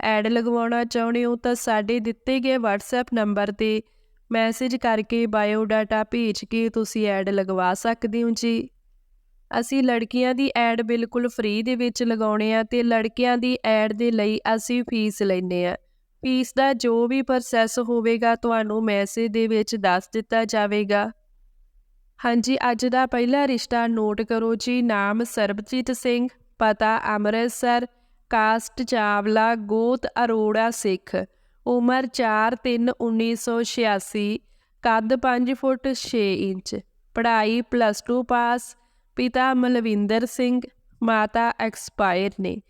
Add ਲਗਵਾਉਣਾ ਚਾਹੁੰਦੇ ਹੋ ਤਾਂ ਸਾਡੇ ਦਿੱਤੇ ਗਏ WhatsApp ਨੰਬਰ ਤੇ ਮੈਸੇਜ ਕਰਕੇ ਬਾਇਓ ਡਾਟਾ ਭੇਜ ਕੇ ਤੁਸੀਂ ਐਡ ਲਗਵਾ ਸਕਦੇ ਹੋ ਜੀ। ਅਸੀਂ ਲੜਕੀਆਂ ਦੀ ਐਡ ਬਿਲਕੁਲ ਫ੍ਰੀ ਦੇ ਵਿੱਚ ਲਗਾਉਣੇ ਆ ਤੇ ਲੜਕਿਆਂ ਦੀ ਐਡ ਦੇ ਲਈ ਅਸੀਂ ਫੀਸ ਲੈਨੇ ਆ। ਫੀਸ ਦਾ ਜੋ ਵੀ ਪ੍ਰੋਸੈਸ ਹੋਵੇਗਾ ਤੁਹਾਨੂੰ ਮੈਸੇਜ ਦੇ ਵਿੱਚ ਦੱਸ ਦਿੱਤਾ ਜਾਵੇਗਾ। ਹਾਂਜੀ, ਅੱਜ ਦਾ ਪਹਿਲਾ ਰਿਸ਼ਤਾ ਨੋਟ ਕਰੋ ਜੀ। ਨਾਮ ਸਰਬਜੀਤ ਸਿੰਘ, ਪਤਾ ਅੰਮ੍ਰਿਤਸਰ। ਕਾਸਟ, ਚਾਵਲਾ, ਗੋਤ, ਅਰੋੜਾ, ਸਿੱਖ। ਉਮਰ 4/3/1986 ਕੱਦ 5 ਫੁੱਟ 6 ਇੰਚ। ਪੜ੍ਹਾਈ ਪਲੱਸ 2 ਪਾਸ ਪਿਤਾ ਮਲਵਿੰਦਰ ਸਿੰਘ, ਮਾਤਾ ਐਕਸਪਾਇਰ ਨੇ।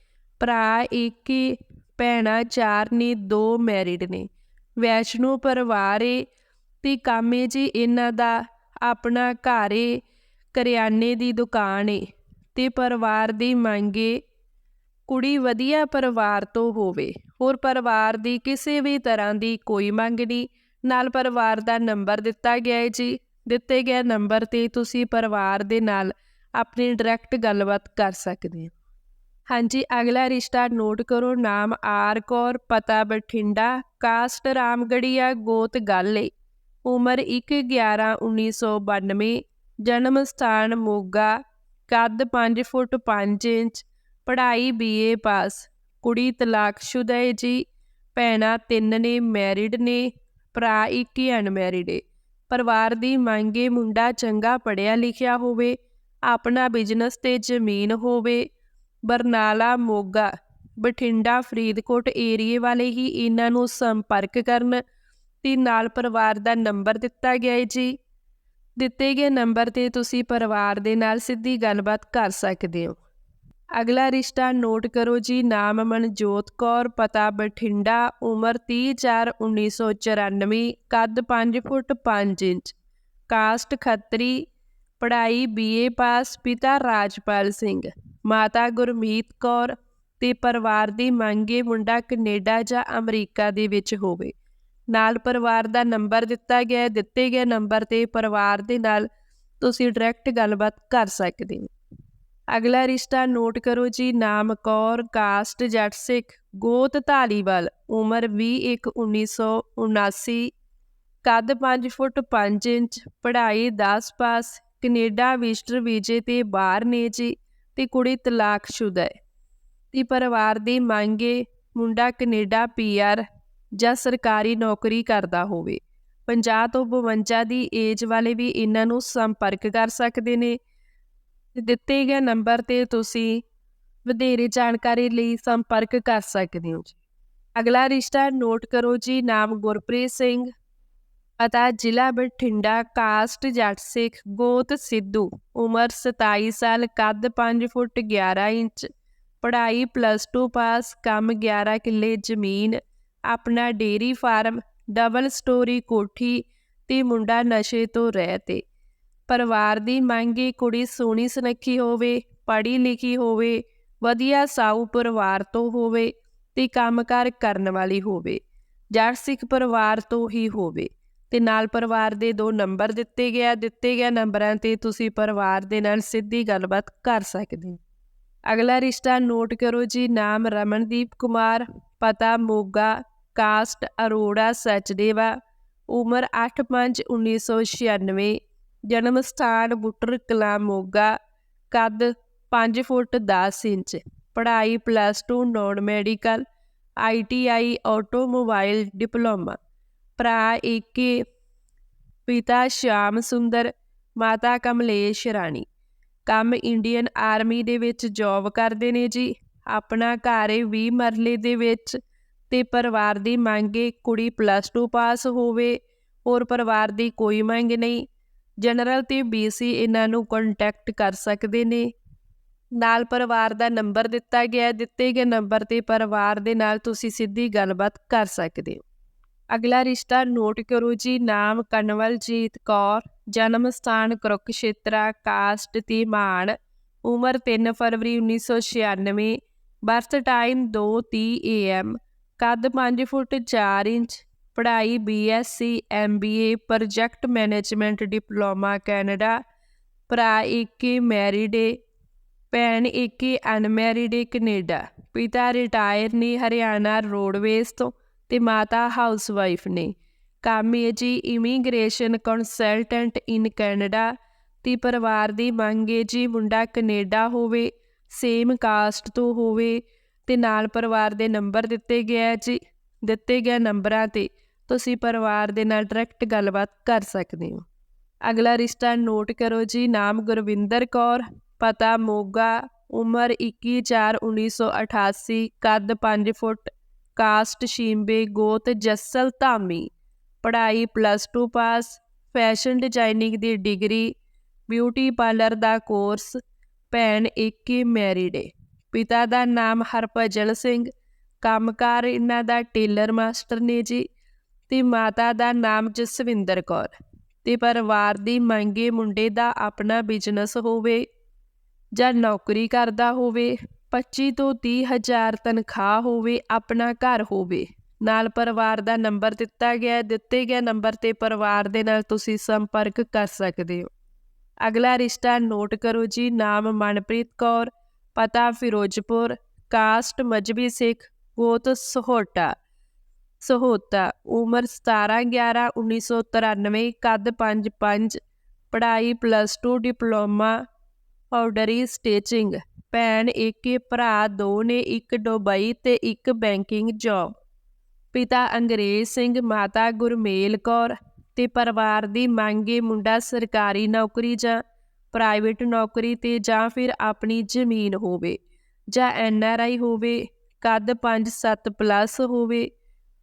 ਭਰਾ ਇੱਕ ਹੀ ਭੈਣਾਂ ਚਾਰ ਨੇ, ਦੋ ਮੈਰਿਡ ਨੇ। ਵੈਸ਼ਨੂ ਪਰਿਵਾਰ ਏ ਤੇ ਕਾਮੇ ਜੀ ਇਹਨਾਂ ਦਾ। ਆਪਣਾ ਘਰ ਏ, ਕਰਿਆਨੇ ਦੀ ਦੁਕਾਨ ਏ ਤੇ ਪਰਿਵਾਰ ਦੀ ਮੰਗੇ ਕੁੜੀ ਵਧੀਆ ਪਰਿਵਾਰ ਤੋਂ ਹੋਵੇ, ਹੋਰ ਪਰਿਵਾਰ ਦੀ ਕਿਸੇ ਵੀ ਤਰ੍ਹਾਂ ਦੀ ਕੋਈ ਮੰਗ ਨਹੀਂ। ਨਾਲ ਪਰਿਵਾਰ ਦਾ ਨੰਬਰ ਦਿੱਤਾ ਗਿਆ ਹੈ ਜੀ। ਦਿੱਤੇ ਗਏ ਨੰਬਰ ਤੇ ਤੁਸੀਂ ਪਰਿਵਾਰ ਦੇ ਨਾਲ ਆਪਣੀ ਡਾਇਰੈਕਟ ਗੱਲਬਾਤ ਕਰ ਸਕਦੇ ਹੋ। ਹਾਂਜੀ, ਅਗਲਾ ਰਿਸ਼ਤਾ ਨੋਟ ਕਰੋ। ਨਾਮ ਆਰ ਕੌਰ, ਪਤਾ ਬਠਿੰਡਾ, ਕਾਸਟ ਰਾਮਗੜੀਆ, ਗੋਤ ਗਾਲੇ ਉਮਰ 1/11/1992 ਜਨਮ ਸਥਾਨ ਮੋਗਾ, ਕੱਦ 5 ਫੁੱਟ 5 ਇੰਚ। ਪੜ੍ਹਾਈ ਬੀਏ ਪਾਸ। ਕੁੜੀ ਤਲਾਕਸ਼ੁਦਾ ਹੈ ਜੀ। ਭੈਣਾਂ ਤਿੰਨ ਨੇ, ਮੈਰਿਡ ਨੇ, ਭਰਾ ਇੱਕ ਹੀ ਅਨਮੈਰਿਡ ਹੈ ਪਰਿਵਾਰ ਦੀ ਮੰਗੇ ਮੁੰਡਾ ਚੰਗਾ ਪੜਿਆ ਲਿਖਿਆ ਹੋਵੇ, ਆਪਣਾ ਬਿਜ਼ਨਸ ਤੇ ਜ਼ਮੀਨ ਹੋਵੇ। ਬਰਨਾਲਾ, ਮੋਗਾ, ਬਠਿੰਡਾ, ਫਰੀਦਕੋਟ ਏਰੀਏ ਵਾਲੇ ਹੀ ਇਹਨਾਂ ਨੂੰ ਸੰਪਰਕ ਕਰਨ ਤੇ ਨਾਲ ਪਰਿਵਾਰ ਦਾ ਨੰਬਰ ਦਿੱਤਾ ਗਿਆ ਹੈ ਜੀ। ਦਿੱਤੇ ਗਏ ਨੰਬਰ ਤੇ ਤੁਸੀਂ ਪਰਿਵਾਰ ਦੇ ਨਾਲ ਸਿੱਧੀ ਗੱਲਬਾਤ ਕਰ ਸਕਦੇ ਹੋ। ਅਗਲਾ ਰਿਸ਼ਤਾ ਨੋਟ ਕਰੋ ਜੀ, ਨਾਮ ਮਨਜੋਤ ਕੌਰ, ਪਤਾ ਬਠਿੰਡਾ, ਉਮਰ 30/4/1994 ਕੱਦ 5 ਫੁੱਟ 5 ਇੰਚ। ਕਾਸਟ ਖੱਤਰੀ, ਪੜ੍ਹਾਈ ਬੀਏ ਪਾਸ, ਪਿਤਾ ਰਾਜਪਾਲ ਸਿੰਘ। ਮਾਤਾ ਗੁਰਮੀਤ ਕੌਰ ਤੇ ਪਰਿਵਾਰ ਦੀ ਮੰਗੇ ਮੁੰਡਾ ਕੈਨੇਡਾ ਜਾਂ ਅਮਰੀਕਾ ਦੇ ਵਿੱਚ ਹੋਵੇ। ਨਾਲ ਪਰਿਵਾਰ ਦਾ ਨੰਬਰ ਦਿੱਤਾ ਗਿਆ ਦਿੱਤੇ ਗਏ ਨੰਬਰ ਤੇ ਪਰਿਵਾਰ ਦੇ ਨਾਲ ਤੁਸੀਂ ਡਾਇਰੈਕਟ ਗੱਲਬਾਤ ਕਰ ਸਕਦੇ ਹੋ। ਅਗਲਾ ਰਿਸ਼ਤਾ ਨੋਟ ਕਰੋ ਜੀ, ਨਾਮ ਕੌਰ, ਕਾਸਟ ਜੱਟ ਸਿੱਖ, ਗੋਤ ਧਾਲੀਵਾਲ, ਉਮਰ 21/1979 ਕੱਦ 5 ਫੁੱਟ 5 ਇੰਚ, ਪੜ੍ਹਾਈ 10 ਪਾਸ, ਕੈਨੇਡਾ ਵਿਜ਼ਟਰ ਵੀਜ਼ੇ ਤੇ ਬਾਹਰ ਨੇ ਜੀ, ਤੇ ਕੁੜੀ ਤਲਾਕਸ਼ੁਦਾ ਹੈ। ਤੇ ਪਰਿਵਾਰ ਦੀ ਮੰਗੇ ਮੁੰਡਾ ਕੈਨੇਡਾ ਪੀਆਰ ਜਾਂ ਸਰਕਾਰੀ ਨੌਕਰੀ ਕਰਦਾ ਹੋਵੇ। 50 ਤੋਂ 52 ਦੀ ਏਜ ਵਾਲੇ ਵੀ ਇਹਨਾਂ ਨੂੰ ਸੰਪਰਕ ਕਰ ਸਕਦੇ ਨੇ। ਦਿੱਤੇ ਗਏ ਨੰਬਰ ਤੇ ਤੁਸੀਂ ਵਧੇਰੇ ਜਾਣਕਾਰੀ ਲਈ ਸੰਪਰਕ ਕਰ ਸਕਦੇ ਹੋ ਜੀ। ਅਗਲਾ ਰਿਸ਼ਤਾ ਨੋਟ ਕਰੋ ਜੀ, ਨਾਮ ਗੁਰਪ੍ਰੀਤ ਸਿੰਘ ਪਤਾ ਜ਼ਿਲ੍ਹਾ ਬਠਿੰਡਾ ਕਾਸਟ ਜੱਟ ਸਿੱਖ ਗੋਤ ਸਿੱਧੂ, ਉਮਰ 27 ਸਾਲ, ਕੱਦ 5 ਫੁੱਟ 11 ਇੰਚ, ਪੜ੍ਹਾਈ ਪਲੱਸ 2 ਪਾਸ ਕੰਮ 11 ਕਿੱਲੇ, ਜ਼ਮੀਨ, ਆਪਣਾ ਡੇਰੀ ਫਾਰਮ ਡਬਲ ਸਟੋਰੀ ਕੋਠੀ ਤੇ ਮੁੰਡਾ ਨਸ਼ੇ ਤੋਂ ਰਹਿ 'ਤੇ। ਪਰਿਵਾਰ ਦੀ ਮੰਗੀ ਕੁੜੀ ਸੋਹਣੀ ਸੁਨੱਖੀ ਹੋਵੇ, ਪੜ੍ਹੀ ਲਿਖੀ ਹੋਵੇ, ਵਧੀਆ ਸਾਊ ਪਰਿਵਾਰ ਤੋਂ ਹੋਵੇ ਤੇ ਕੰਮਕਾਰ ਕਰਨ ਵਾਲੀ ਹੋਵੇ ਜੱਟ ਸਿੱਖ ਪਰਿਵਾਰ ਤੋਂ ਹੀ ਹੋਵੇ। ਤੇ ਨਾਲ ਪਰਿਵਾਰ ਦੇ ਦੋ ਨੰਬਰ ਦਿੱਤੇ ਗਿਆ ਦਿੱਤੇ ਗਿਆ ਨੰਬਰਾਂ ਤੇ ਤੁਸੀਂ ਪਰਿਵਾਰ ਦੇ ਨਾਲ ਸਿੱਧੀ ਗੱਲਬਾਤ ਕਰ ਸਕਦੇ ਹੋ। ਅਗਲਾ ਰਿਸ਼ਤਾ ਨੋਟ ਕਰੋ ਜੀ, ਨਾਮ ਰਮਨਦੀਪ ਕੁਮਾਰ, ਪਤਾ ਮੋਗਾ, ਕਾਸਟ ਅਰੋੜਾ ਸਚਦੇਵਾ, ਉਮਰ 8/5/1996 ਜਨਮ ਸਥਾਨ ਬੁੱਟਰ ਕਲਾ ਮੋਗਾ, ਕੱਦ 5 ਫੁੱਟ 10 ਇੰਚ। ਪੜ੍ਹਾਈ plus 2 non medical ITI automobile diploma ਭਰਾ ਏਕੇ ਪਿਤਾ ਸ਼ਾਮ ਸੁੰਦਰ, ਮਾਤਾ ਕਮਲੇਸ਼ ਰਾਣੀ। ਕੰਮ ਇੰਡੀਅਨ ਆਰਮੀ ਦੇ ਵਿੱਚ ਜੌਬ ਕਰਦੇ ਨੇ ਜੀ। ਆਪਣਾ ਘਰ ਹੈ 20 ਮਰਲੇ ਦੇ ਵਿੱਚ ਤੇ ਪਰਿਵਾਰ ਦੀ ਮੰਗ ਮੰਗੇ ਕੁੜੀ ਪਲੱਸ 2 ਪਾਸ ਹੋਵੇ। ਹੋਰ ਪਰਿਵਾਰ ਦੀ ਕੋਈ ਮੰਗ ਨਹੀਂ। ਜਨਰਲ ਤੇ ਬੀਸੀ ਇਹਨਾਂ ਨੂੰ ਕੰਟੈਕਟ ਕਰ ਸਕਦੇ ਨੇ। ਨਾਲ ਪਰਿਵਾਰ ਦਾ ਨੰਬਰ ਦਿੱਤਾ ਗਿਆ ਦਿੱਤੇ ਗਏ ਨੰਬਰ ਤੇ ਪਰਿਵਾਰ ਦੇ ਨਾਲ ਤੁਸੀਂ ਸਿੱਧੀ ਗੱਲਬਾਤ ਕਰ ਸਕਦੇ ਹੋ। ਅਗਲਾ ਰਿਸ਼ਤਾ ਨੋਟ ਕਰੋ ਜੀ। ਨਾਮ ਕਨਵਲਜੀਤ ਕੌਰ, ਜਨਮ ਸਥਾਨ ਕੁਰਕਸ਼ੇਤਰਾ, ਕਾਸਟ ਤੇ ਮਾਨ ਉਮਰ 3 ਫਰਵਰੀ 1996 ਬਰਥ ਟਾਈਮ 2:30 AM ਕੱਦ 5 ਫੁੱਟ 4 ਇੰਚ ਪੜ੍ਹਾਈ, BSc MBA project management diploma Canada ਭਰਾ ਏਕੇ ਮੈਰਿਡ ਏ, ਭੈਣ ਏਕੇ ਅਨਮੈਰਿਡ ਏ ਕੈਨੇਡਾ, ਪਿਤਾ ਰਿਟਾਇਰ ਨੇ ਹਰਿਆਣਾ ਰੋਡਵੇਜ਼ ਤੋਂ ਤੇ ਮਾਤਾ ਹਾਊਸਵਾਈਫ ਨੇ। ਕੰਮ ਹੈ ਜੀ ਇਮੀਗ੍ਰੇਸ਼ਨ ਕੰਸਲਟੈਂਟ ਇਨ ਕੈਨੇਡਾ, ਤੇ ਪਰਿਵਾਰ ਦੀ ਮੰਗ ਹੈ ਜੀ ਮੁੰਡਾ ਕੈਨੇਡਾ ਹੋਵੇ, ਸੇਮ ਕਾਸਟ ਤੋਂ ਹੋਵੇ, ਤੇ ਨਾਲ ਪਰਿਵਾਰ ਦੇ ਨੰਬਰ ਦਿੱਤੇ ਗਿਆ ਜੀ, ਦਿੱਤੇ ਗਏ ਨੰਬਰਾਂ ਤੇ। ਤੁਸੀਂ ਪਰਿਵਾਰ ਦੇ ਨਾਲ ਡਾਇਰੈਕਟ ਗੱਲਬਾਤ ਕਰ ਸਕਦੇ ਹੋ। ਅਗਲਾ ਰਿਸ਼ਤਾ ਨੋਟ ਕਰੋ ਜੀ, ਨਾਮ ਗੁਰਵਿੰਦਰ ਕੌਰ, ਪਤਾ ਮੋਗਾ, ਉਮਰ 21/4/1988 ਕੱਦ 5 ਫੁੱਟ, ਕਾਸਟ ਸ਼ੀਂਬੇ, ਗੋਤ ਜੱਸਲ ਧਾਮੀ, ਪੜ੍ਹਾਈ ਪਲੱਸ 2 ਪਾਸ ਫੈਸ਼ਨ ਡਿਜ਼ਾਈਨਿੰਗ ਦੀ ਡਿਗਰੀ ਬਿਊਟੀ ਪਾਰਲਰ ਦਾ ਕੋਰਸ ਭੈਣ ਏਕੇ ਮੈਰਿਡ ਏ। ਪਿਤਾ ਦਾ ਨਾਮ ਹਰਭਜਨ ਸਿੰਘ, ਕੰਮਕਾਰ ਇਹਨਾਂ ਦਾ ਟੇਲਰ ਮਾਸਟਰ ਨੇ ਜੀ। ਤੇ ਮਾਤਾ ਦਾ ਨਾਮ ਜਸਵਿੰਦਰ ਕੌਰ। ਤੇ ਪਰਿਵਾਰ ਦੀ ਮੰਗੇ ਮੁੰਡੇ ਦਾ ਆਪਣਾ ਬਿਜ਼ਨਸ ਹੋਵੇ ਜਾਂ ਨੌਕਰੀ ਕਰਦਾ ਹੋਵੇ 25 ਤੋਂ 30 ਹਜ਼ਾਰ ਤਨਖਾਹ ਹੋਵੇ, ਆਪਣਾ ਘਰ ਹੋਵੇ। ਨਾਲ ਪਰਿਵਾਰ ਦਾ ਨੰਬਰ ਦਿੱਤਾ ਗਿਆ ਦਿੱਤੇ ਗਏ ਨੰਬਰ ਤੇ ਪਰਿਵਾਰ ਦੇ ਨਾਲ ਤੁਸੀਂ ਸੰਪਰਕ ਕਰ ਸਕਦੇ ਹੋ। ਅਗਲਾ ਰਿਸ਼ਤਾ ਨੋਟ ਕਰੋ ਜੀ। ਨਾਮ ਮਨਪ੍ਰੀਤ ਕੌਰ, ਪਤਾ ਫਿਰੋਜ਼ਪੁਰ, ਕਾਸਟ ਮਜਬੀ ਸਿੱਖ, ਗੋਤ ਸਹੋਟਾ। ਸਹੋਤਾ ਉਮਰ 17 11 1993 ਕੱਦ 5 5 ਪੜ੍ਹਾਈ ਪਲੱਸ 2 ਡਿਪਲੋਮਾ ਪਾਊਡਰੀ ਸਟਿਚਿੰਗ ਭੈਣ ਇੱਕ, ਭਰਾ ਦੋ ਨੇ, ਇੱਕ ਦੁਬਈ ਤੇ ਇੱਕ ਬੈਂਕਿੰਗ ਜੌਬ ਪਿਤਾ ਅੰਗਰੇਜ਼ ਸਿੰਘ, ਮਾਤਾ ਗੁਰਮੇਲ ਕੌਰ ਤੇ ਪਰਿਵਾਰ ਦੀ ਮੰਗੇ ਮੁੰਡਾ ਸਰਕਾਰੀ ਨੌਕਰੀ ਜਾਂ ਪ੍ਰਾਈਵੇਟ ਨੌਕਰੀ ਤੇ ਜਾਂ ਫਿਰ ਆਪਣੀ ਜ਼ਮੀਨ ਹੋਵੇ ਜਾਂ ਐਨ ਆਰ ਆਈ ਹੋਵੇ, ਕੱਦ 5-7 ਪਲੱਸ ਹੋਵੇ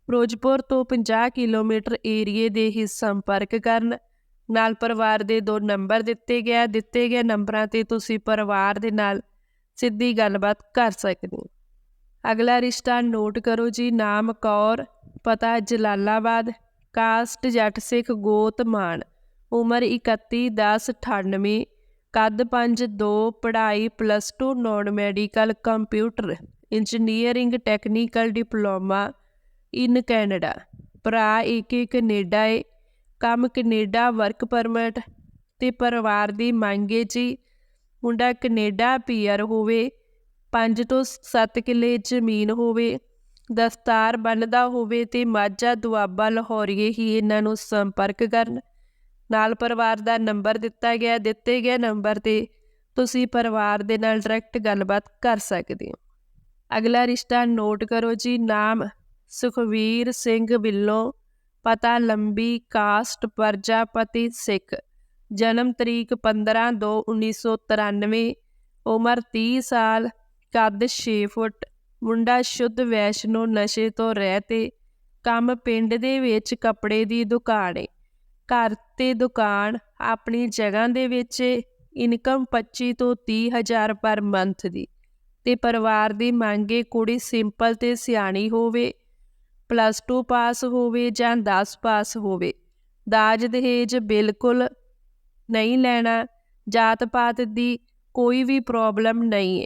ਫਿਰੋਜ਼ਪੁਰ ਤੋਂ 50 ਕਿਲੋਮੀਟਰ ਏਰੀਏ ਦੇ ਹੀ ਸੰਪਰਕ ਕਰਨ। ਨਾਲ ਪਰਿਵਾਰ ਦੇ ਦੋ ਨੰਬਰ ਦਿੱਤੇ ਗਿਆ। ਦਿੱਤੇ ਗਏ ਨੰਬਰਾਂ ਤੇ ਤੁਸੀਂ ਪਰਿਵਾਰ ਦੇ ਨਾਲ ਸਿੱਧੀ ਗੱਲਬਾਤ ਕਰ ਸਕਦੇ ਹੋ। ਅਗਲਾ ਰਿਸ਼ਤਾ ਨੋਟ ਕਰੋ ਜੀ। ਨਾਮ ਕੌਰ, ਪਤਾ ਜਲਾਲਾਬਾਦ, ਕਾਸਟ ਜੱਟ ਸਿੱਖ ਗੋਤ ਮਾਨ, ਉਮਰ 31 10 98 ਕੱਦ 5 2 ਪੜ੍ਹਾਈ plus 2 non medical computer, engineering technical diploma in Canada. ਭਰਾ ਏਕੇ ਕੈਨੇਡਾ ਏ। ਕੰਮ ਕੈਨੇਡਾ ਵਰਕ ਪਰਮਿਟ ਤੇ ਪਰਿਵਾਰ ਦੀ ਮੰਗੇ ਜੀ। ਮੁੰਡਾ ਕੈਨੇਡਾ ਪੀਆਰ ਹੋਵੇ 5 ਤੋਂ 7 ਕਿੱਲੇ ਜ਼ਮੀਨ ਹੋਵੇ, ਦਸਤਾਰ ਬੰਨਦਾ ਹੋਵੇ ਤੇ ਮਾਝਾ ਦੁਆਬਾ ਲਾਹੌਰੀਏ ਹੀ ਇਹਨਾਂ ਨੂੰ ਸੰਪਰਕ ਕਰਨ। ਨਾਲ ਪਰਿਵਾਰ ਦਾ ਨੰਬਰ ਦਿੱਤਾ ਗਿਆ, ਦਿੱਤੇ ਗਏ ਨੰਬਰ ਤੇ ਤੁਸੀਂ ਪਰਿਵਾਰ ਦੇ ਨਾਲ ਡਾਇਰੈਕਟ ਗੱਲਬਾਤ ਕਰ ਸਕਦੇ ਹੋ। ਅਗਲਾ ਰਿਸ਼ਤਾ ਨੋਟ ਕਰੋ ਜੀ, ਨਾਮ ਸੁਖਵੀਰ ਸਿੰਘ ਬਿੱਲੋ ਪਤਾ ਲੰਬੀ ਕਾਸਟ ਪ੍ਰਜਾਪਤੀ ਸਿੱਖ। ਜਨਮ ਤਰੀਕ 15/2/1993 ਉਮਰ 30 ਸਾਲ, ਕੱਦ 6 ਫੁੱਟ, ਮੁੰਡਾ ਸ਼ੁੱਧ ਵੈਸ਼ਨੋ ਨਸ਼ੇ ਤੋਂ ਰਹਿਤੇ ਕੰਮ ਪਿੰਡ ਦੇ ਵਿੱਚ ਕੱਪੜੇ ਦੀ ਦੁਕਾਨ ਏ। ਘਰ ਤੇ ਦੁਕਾਨ ਆਪਣੀ ਜਗ੍ਹਾ ਦੇ ਵਿੱਚ ਇਨਕਮ 25 ਤੋਂ 30 ਹਜ਼ਾਰ ਪਰ ਮੰਥ ਦੀ। ਤੇ ਪਰਿਵਾਰ ਦੀ ਮੰਗੇ ਕੁੜੀ ਸਿੰਪਲ ਤੇ ਸਿਆਣੀ ਹੋਵੇ ਪਲੱਸ 2 ਪਾਸ ਹੋਵੇ ਜਾਂ 10 ਪਾਸ ਹੋਵੇ। ਦਾਜ ਦਹੇਜ ਬਿਲਕੁਲ ਨਹੀਂ ਲੈਣਾ। ਜਾਤ ਪਾਤ ਦੀ ਕੋਈ ਵੀ ਪ੍ਰੋਬਲਮ ਨਹੀਂ ਹੈ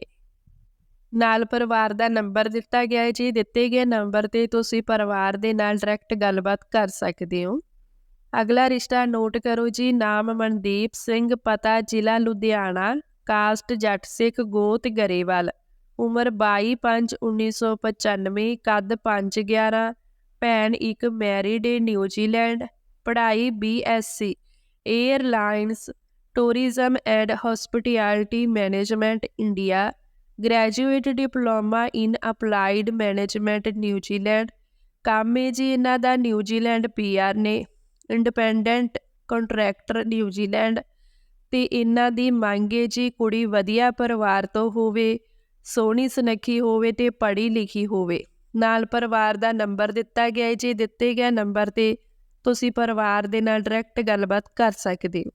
ਨਾਲ ਪਰਿਵਾਰ ਦਾ ਨੰਬਰ ਦਿੱਤਾ ਗਿਆ ਹੈ ਜੀ ਦਿੱਤੇ ਗਏ ਨੰਬਰ ਤੇ ਤੁਸੀਂ ਪਰਿਵਾਰ ਦੇ ਨਾਲ ਡਾਇਰੈਕਟ ਗੱਲਬਾਤ ਕਰ ਸਕਦੇ ਹੋ। ਅਗਲਾ ਰਿਸ਼ਤਾ ਨੋਟ ਕਰੋ ਜੀ। ਨਾਮ ਮਨਦੀਪ ਸਿੰਘ, ਪਤਾ ਜ਼ਿਲ੍ਹਾ ਲੁਧਿਆਣਾ, ਕਾਸਟ ਜੱਟ ਸਿੱਖ ਗੋਤ ਗਰੇਵਾਲ। ਉਮਰ 22/5/1995 ਕੱਦ 5/11 ਭੈਣ ਇੱਕ ਮੈਰਿਡ ਏ ਨਿਊਜ਼ੀਲੈਂਡ, ਪੜ੍ਹਾਈ BSc airlines tourism and hospitality management India, graduate diploma in applied management New Zealand, ਕੰਮ ਹੈ ਜੀ ਇਹਨਾਂ ਦਾ ਨਿਊਜ਼ੀਲੈਂਡ ਪੀਆਰ ਨੇ, ਇੰਡੀਪੈਂਡੈਂਟ ਕੰਟਰੈਕਟਰ ਨਿਊਜ਼ੀਲੈਂਡ, ਤੇ ਇਹਨਾਂ ਦੀ ਮੰਗ ਮੰਗੇ ਜੀ ਕੁੜੀ ਵਧੀਆ ਪਰਿਵਾਰ ਤੋਂ ਹੋਵੇ ਸੋਹਣੀ ਸੁਨੱਖੀ ਹੋਵੇ ਤੇ ਪੜ੍ਹੀ ਲਿਖੀ ਹੋਵੇ। ਨਾਲ ਪਰਿਵਾਰ ਦਾ ਨੰਬਰ ਦਿੱਤਾ ਗਿਆ ਹੈ ਜੇ ਦਿੱਤੇ ਗਏ ਨੰਬਰ ਤੇ ਤੁਸੀਂ ਪਰਿਵਾਰ ਦੇ ਨਾਲ ਡਾਇਰੈਕਟ ਗੱਲਬਾਤ ਕਰ ਸਕਦੇ ਹੋ।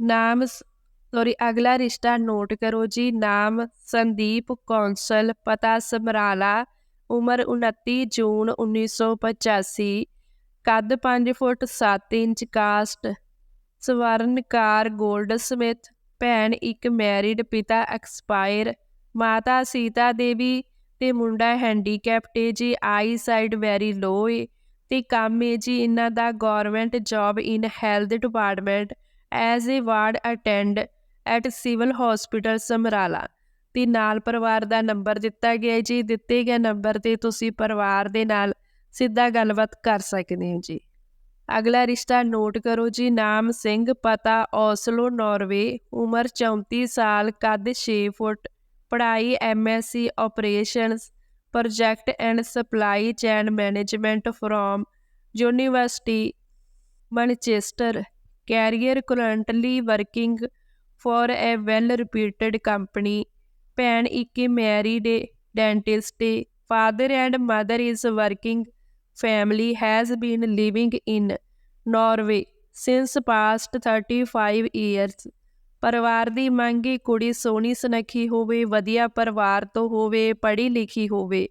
ਨਾਮ ਸੌਰੀ ਅਗਲਾ ਰਿਸ਼ਤਾ ਨੋਟ ਕਰੋ ਜੀ। ਨਾਮ ਸੰਦੀਪ ਕੌਂਸਲ, ਪਤਾ ਸਮਰਾਲਾ, ਉਮਰ 29 ਜੂਨ 1985 ਕੱਦ 5 foot 7 inch, caste Swarnkar goldsmith ਭੈਣ ਇੱਕ ਮੈਰਿਡ ਪਿਤਾ ਐਕਸਪਾਇਰ ਮਾਤਾ ਸੀਤਾ ਦੇਵੀ ਤੇ ਮੁੰਡਾ ਹੈਂਡੀਕੈਪਟ ਏ ਜੀ ਆਈ ਸਾਈਡ ਵੈਰੀ ਲੋ ਏ, ਤੇ ਕੰਮ ਏ ਜੀ ਇਹਨਾਂ ਦਾ government job in health department as a ward attend at civil hospital Samrala. ਤੇ ਨਾਲ ਪਰਿਵਾਰ ਦਾ ਨੰਬਰ ਦਿੱਤਾ ਗਿਆ ਜੀ, ਦਿੱਤੇ ਗਏ ਨੰਬਰ ਤੇ ਤੁਸੀਂ ਪਰਿਵਾਰ ਦੇ ਨਾਲ ਸਿੱਧਾ ਗੱਲਬਾਤ ਕਰ ਸਕਦੇ ਹੋ ਜੀ। ਅਗਲਾ ਰਿਸ਼ਤਾ ਨੋਟ ਕਰੋ ਜੀ, ਨਾਮ ਸਿੰਘ, ਪਤਾ, ਔਸਲੋ, ਨਾਰਵੇ, ਉਮਰ 34 ਸਾਲ, ਕੱਦ 6 ਫੁੱਟ ਪੜ੍ਹਾਈ MSc operations project and supply chain management from university Manchester career currently working for a well reputed company ਭੈਣ ਇੱਕ married dentist father and mother is working family has been living in norway since past 35 years ਪਰਿਵਾਰ ਦੀ ਮੰਗੀ ਕੁੜੀ ਸੋਹਣੀ ਸੁਨੱਖੀ ਹੋਵੇ, ਵਧੀਆ ਪਰਿਵਾਰ ਤੋਂ ਹੋਵੇ, ਪੜ੍ਹੀ ਲਿਖੀ ਹੋਵੇ।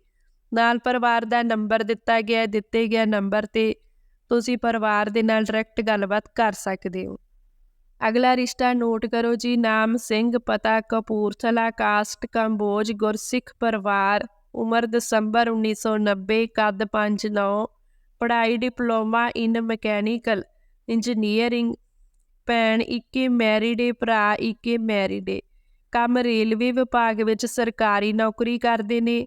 ਨਾਲ ਪਰਿਵਾਰ ਦਾ ਨੰਬਰ ਦਿੱਤਾ ਗਿਆ, ਦਿੱਤੇ ਗਿਆ ਨੰਬਰ ਤੇ ਤੁਸੀਂ ਪਰਿਵਾਰ ਦੇ ਨਾਲ ਡਾਇਰੈਕਟ ਗੱਲਬਾਤ ਕਰ ਸਕਦੇ ਹੋ। ਅਗਲਾ ਰਿਸ਼ਤਾ ਨੋਟ ਕਰੋ ਜੀ, ਨਾਮ ਸਿੰਘ, ਪਤਾ ਕਪੂਰਥਲਾ, ਕਾਸਟ ਕੰਬੋਜ, ਗੁਰਸਿੱਖ ਪਰਿਵਾਰ, ਉਮਰ ਦਸੰਬਰ 1990 ਕੱਦ 5'9 ਪੜ੍ਹਾਈ ਡਿਪਲੋਮਾ ਇਨ ਮਕੈਨੀਕਲ ਇੰਜੀਨੀਅਰਿੰਗ ਭੈਣ, ਇੱਕੇ ਮੈਰਿਡ ਏ, ਭਰਾ ਇੱਕੇ ਮੈਰਿਡ ਏ। ਕੰਮ ਰੇਲਵੇ ਵਿਭਾਗ ਵਿੱਚ ਸਰਕਾਰੀ ਨੌਕਰੀ ਕਰਦੇ ਨੇ।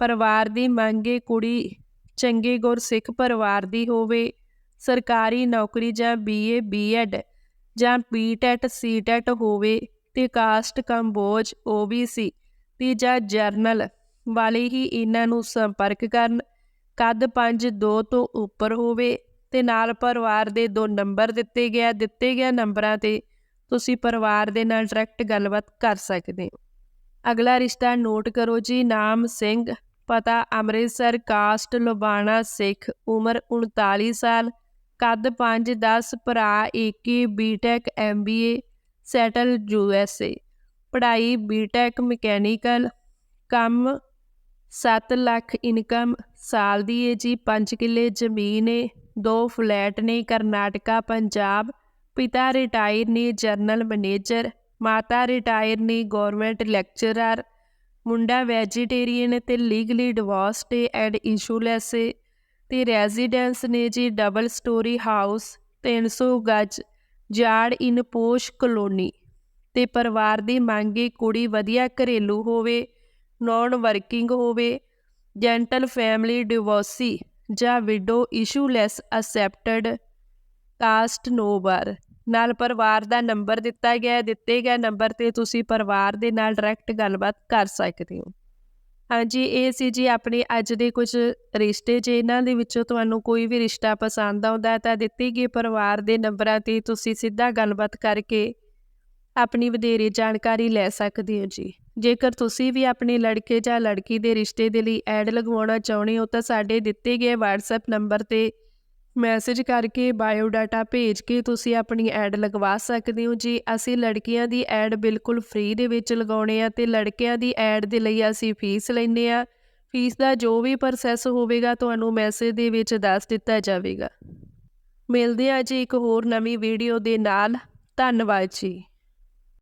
ਪਰਿਵਾਰ ਦੀ ਮੰਗੇ ਕੁੜੀ ਚੰਗੇ ਗੁਰਸਿੱਖ ਪਰਿਵਾਰ ਦੀ ਹੋਵੇ। ਸਰਕਾਰੀ ਨੌਕਰੀ ਜਾਂ ਬੀਏ ਬੀਐਡ ਜਾਂ ਬੀਟੈਟ ਸੀਟੈਟ ਹੋਵੇ ਤੇ ਕਾਸਟ ਕੰਬੋਜ ਓਬੀਸੀ ਤੇ ਜਾਂ ਜਰਨਲ ਵਾਲੇ ਹੀ ਇਹਨਾਂ ਨੂੰ ਸੰਪਰਕ ਕਰਨ। ਕੱਦ 5-2 ਤੋਂ ਉੱਪਰ ਹੋਵੇ। ਤੇ ਨਾਲ ਪਰਿਵਾਰ ਦੇ ਦੋ ਨੰਬਰ ਦਿੱਤੇ ਗਿਆ ਦਿੱਤੇ ਗਿਆ ਨੰਬਰਾਂ ਤੇ ਤੁਸੀਂ ਪਰਿਵਾਰ ਦੇ ਨਾਲ ਡਾਇਰੈਕਟ ਗੱਲਬਾਤ ਕਰ ਸਕਦੇ ਹੋ। ਅਗਲਾ ਰਿਸ਼ਤਾ ਨੋਟ ਕਰੋ ਜੀ, ਨਾਮ ਸਿੰਘ, ਪਤਾ ਅੰਮ੍ਰਿਤਸਰ ਕਾਸਟ ਲੁਬਾਣਾ ਸਿੱਖ, ਉਮਰ 39 ਸਾਲ, ਕੱਦ 5-10 ਭਰਾ, ਏਕੇ ਬੀਟੈਕ ਐਮਬੀਏ ਸੈਟਲ ਯੂਐਸਏ ਪੜ੍ਹਾਈ ਬੀਟੈਕ ਮਕੈਨੀਕਲ ਕੰਮ 7 ਲੱਖ ਇਨਕਮ ਸਾਲ ਦੀ ਏ ਜੀ 5 ਕਿੱਲੇ ਜ਼ਮੀਨ ਏ ਦੋ ਫਲੈਟ ਨੇ ਕਰਨਾਟਕਾ, ਪੰਜਾਬ। ਪਿਤਾ ਰਿਟਾਇਰ ਨੇ ਜਰਨਲ ਮੈਨੇਜਰ, ਮਾਤਾ ਰਿਟਾਇਰ ਨੇ ਗਵਰਨਮੈਂਟ ਲੈਕਚਰਰ, ਮੁੰਡਾ ਵੈਜੀਟੇਰੀਅਨ ਤੇ ਲੀਗਲੀ ਡਿਵੋਰਸਡ ਐਂਡ ਇਸ਼ੂਲੈਸ ਏ। ਤੇ ਰੈਜ਼ੀਡੈਂਸ ਨੇ ਜੀ ਡਬਲ ਸਟੋਰੀ ਹਾਊਸ 300 ਗਜ ਜਾੜ ਇਨ ਪੋਸ਼ ਕਲੋਨੀ। ਤੇ ਪਰਿਵਾਰ ਦੀ ਮੰਗੇ ਕੁੜੀ ਵਧੀਆ ਘਰੇਲੂ ਹੋਵੇ, ਨੌਨ ਵਰਕਿੰਗ ਹੋਵੇ, ਜੈਂਟਲ ਫੈਮਿਲੀ ਡਿਵੋਰਸੀ। ਜਾਂ widow issueless accepted caste no bar ਨਾਲ ਪਰਿਵਾਰ ਦਾ ਨੰਬਰ ਦਿੱਤਾ ਗਿਆ ਦਿੱਤੇ ਗਏ ਨੰਬਰ ਤੇ ਤੁਸੀਂ ਪਰਿਵਾਰ ਦੇ ਨਾਲ ਡਾਇਰੈਕਟ ਗੱਲਬਾਤ ਕਰ ਸਕਦੇ ਹੋ। ਹਾਂਜੀ, ਇਹ ਸੀ ਜੀ ਆਪਣੇ ਅੱਜ ਦੇ ਕੁਝ ਰਿਸ਼ਤੇ। ਜੇ ਇਹਨਾਂ ਦੇ ਵਿੱਚੋਂ ਤੁਹਾਨੂੰ ਕੋਈ ਵੀ ਰਿਸ਼ਤਾ ਪਸੰਦ ਆਉਂਦਾ ਤਾਂ ਦਿੱਤੇ ਗਏ ਪਰਿਵਾਰ ਦੇ ਨੰਬਰਾਂ ਤੇ ਤੁਸੀਂ ਸਿੱਧਾ ਗੱਲਬਾਤ ਕਰਕੇ ਆਪਣੀ ਵਧੇਰੇ ਜਾਣਕਾਰੀ ਲੈ ਸਕਦੇ ਹੋ ਜੀ। ਜੇਕਰ ਤੁਸੀਂ ਵੀ ਆਪਣੇ ਲੜਕੇ ਜਾਂ ਲੜਕੀ ਦੇ ਰਿਸ਼ਤੇ ਦੇ ਲਈ ਐਡ ਲਗਵਾਉਣਾ ਚਾਹੁੰਦੇ ਹੋ, ਤਾਂ ਸਾਡੇ ਦਿੱਤੇ ਗਏ WhatsApp ਨੰਬਰ ਤੇ ਮੈਸੇਜ ਕਰਕੇ ਬਾਇਓ ਡਾਟਾ ਭੇਜ ਕੇ ਤੁਸੀਂ ਆਪਣੀ ਐਡ ਲਗਵਾ ਸਕਦੇ ਹੋ। ਜੀ ਅਸੀਂ ਲੜਕੀਆਂ ਦੀ ਐਡ ਬਿਲਕੁਲ ਫ੍ਰੀ ਦੇ ਵਿੱਚ ਲਗਾਉਣੇ ਆ, ਤੇ ਲੜਕਿਆਂ ਦੀ ਐਡ ਦੇ ਲਈ ਅਸੀਂ ਫੀਸ ਲੈਂਦੇ ਆ। ਫੀਸ ਦਾ ਜੋ ਵੀ ਪ੍ਰੋਸੈਸ ਹੋਵੇਗਾ, ਤੁਹਾਨੂੰ ਮੈਸੇਜ ਦੇ ਵਿੱਚ ਦੱਸ ਦਿੱਤਾ ਜਾਵੇਗਾ। ਮਿਲਦੇ ਆ ਜੀ ਇੱਕ ਹੋਰ ਨਵੀਂ ਵੀਡੀਓ ਦੇ ਨਾਲ। ਧੰਨਵਾਦ ਜੀ।